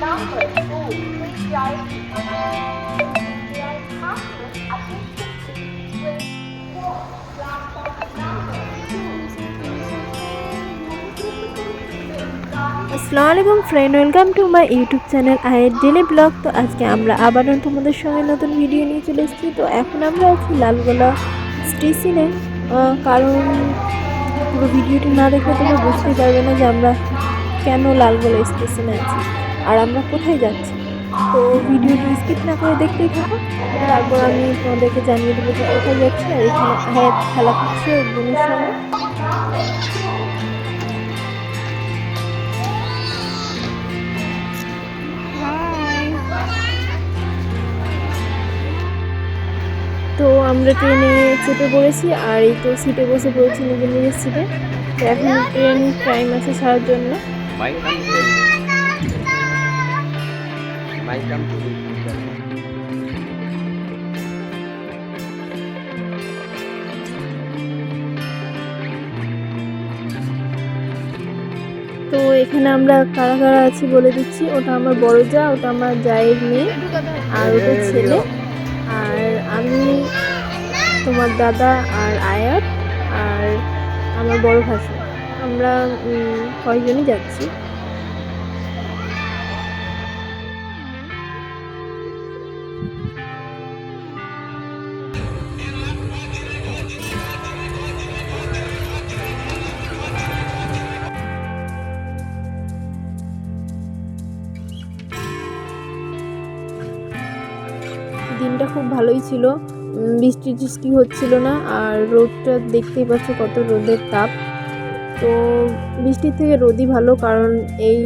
Number friend welcome to my YouTube channel আয়ের daily blog তো আজকে আমরা আবারও তোমাদের সঙ্গে নতুন ভিডিও নিয়ে চলে এসেছি। তো এখন আমরা আছি লালগোলা স্টেশনে। কারণ পুরো ভিডিওটি না দেখে তোমরা বুঝতে পারবে না যে আমরা কেন লালগোলা স্টেশনে আছি। আর আমরা কোথায় যাচ্ছি? তো ভিডিওটি স্কিপ না করে দেখতেই থাকো। তারপর আমি তোমাদেরকে জানিয়ে দেবো যে কোথায় যাচ্ছি আর এখানে হায়াত খেলা করছে বোনের সঙ্গে। তো আমরা ট্রেনে চেপে পড়েছি আর এই তো সিটে বসে পড়েছি নিজের নিজের সিটে তো এখন ট্রেন টাইম আছে ছাড়ার জন্য Welcome to তো এখানে আমরা কারা কারা আছি বলে দিচ্ছি। ওটা আমার বড় যা ওটা আমার জায়ের মেয়ে আর ওটা ছেলে। আর আমি তোমার দাদা আর আয়াত আর আমার বড় ভাষা আমরা কয়েকজনই যাচ্ছি? দিনটা খুব ভালোই ছিল। বৃষ্টি টিষ্টি হচ্ছিল না আর রোদটা দেখতেই পাচ্ছ কত রোদের তাপ। তো বৃষ্টির থেকে রোদই ভালো কারণ এই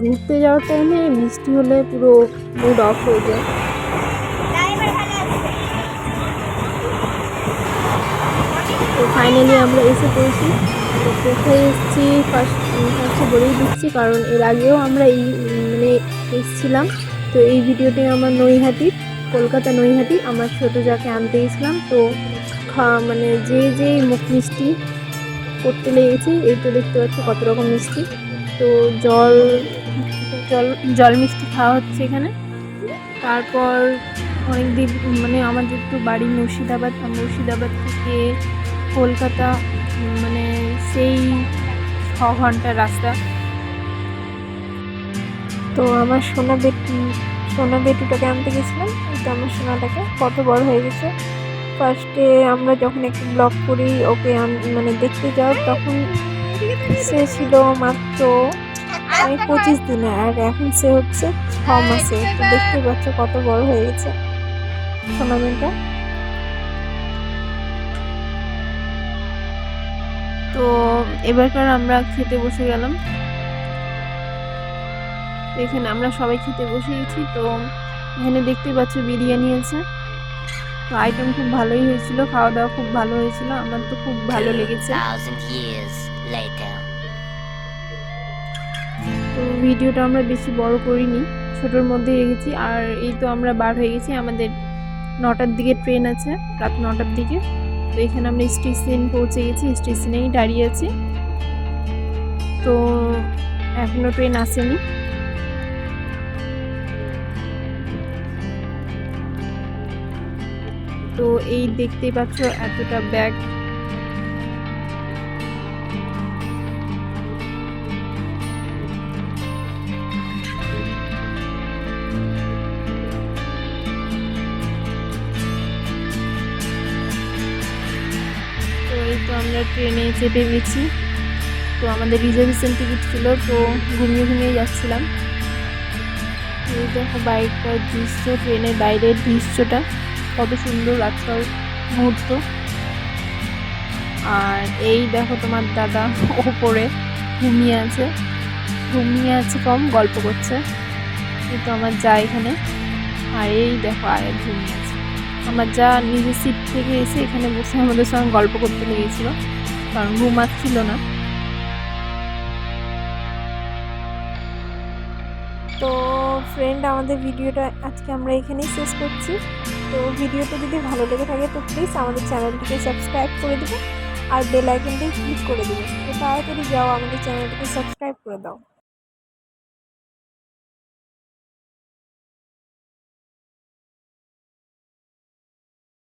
ঘুরতে যাওয়ার টাইমে বৃষ্টি হলে পুরো মুড অফ হয়ে যায়। তো ফাইনালি আমরা এসে পড়েছি তো কোথায় এসেছি ফার্স্ট ফার্স্টে বলেই দিচ্ছি কারণ এর আগেও আমরা এই মানে এসেছিলাম। তো এই ভিডিওতে আমার নৈহাটি। কলকাতা নৈহাটি, আমার ছোটো যাকে আনতে গেছিলাম। তো মানে যে যে মুখ মিষ্টি করতে লেগেছে এই তো দেখতে পাচ্ছি কত রকম মিষ্টি। তো জল জল জল মিষ্টি খাওয়া হচ্ছে এখানে। তারপর অনেক দিন মানে আমাদের তো বাড়ি মুর্শিদাবাদ মুর্শিদাবাদ থেকে কলকাতা মানে সেই ছ ঘণ্টার রাস্তা। তো আমার সোনা বেটি সোনা বেটুটাকে আনতে গেছিলাম। তো আমার সোনাটাকে। কত বড় হয়ে গেছে। ফার্স্টে আমরা যখন একটু ব্লগ করি, ওকে মানে দেখতে যাও, তখন সে ছিল মাত্র মানে পঁচিশ দিনে, আর এখন সে হচ্ছে ছ মাসে। তো দেখতেই পাচ্ছ কত বড় হয়ে গেছে সোনা মেয়েটা তো এবারকার আমরা খেতে বসে গেলাম। তো এখানে আমরা সবাই খেতে বসে গেছি তো এখানে দেখতেই পাচ্ছ বিরিয়ানি আছে। তো আইটেম খুব ভালোই হয়েছিল খাওয়া দাওয়া খুব ভালো হয়েছিল আমার তো খুব ভালো লেগেছে। তো ভিডিওটা আমরা বেশি বড় করিনি ছোটোর মধ্যেই রেখেছি আর এই তো আমরা বার হয়ে গেছি আমাদের নটার দিকে ট্রেন আছে রাত নটার দিকে। তো এখানে আমরা স্টেশন পৌঁছে গেছি স্টেশনেই দাঁড়িয়ে আছি। তো এখনও ট্রেন আসেনি। তো এই দেখতেই পাচ্ছ এতটা ব্যাগ। তো আমরা ট্রেনে চেপে গেছি। তো আমাদের রিজার্ভেশন টিকিট ছিল, তো ঘুমিয়ে ঘুমিয়ে যাচ্ছিলাম। এই দেখো বাইকটার দৃশ্য, ট্রেনের বাইরের দৃশ্যটা। কত সুন্দর রাস্তার মুহূর্ত। আর এই দেখো তোমার দাদা ওপরে ঘুমিয়ে আছে। ঘুমিয়ে আছে কম, গল্প করছে। কিন্তু আমার যা এখানে। আর এই দেখো আয়ের ঘুমিয়ে আছে। আমার যা নিজের সিট থেকে এসে এখানে বসে আমাদের সঙ্গে গল্প করতে লেগেছিল, কারণ ঘুমাচ্ছিল না। তো ফ্রেন্ড আমাদের ভিডিওটা আজকে আমরা এখানেই শেষ করছি। তো ভিডিওটা যদি ভালো লেগে থাকে, তো প্লিজ আমাদের চ্যানেলটিকে সাবস্ক্রাইব করে দেবে আর বেল আইকনটি ক্লিক করে দেবে। তো তাড়াতাড়ি যাও, আমাদের চ্যানেলটিকে সাবস্ক্রাইব করে দাও।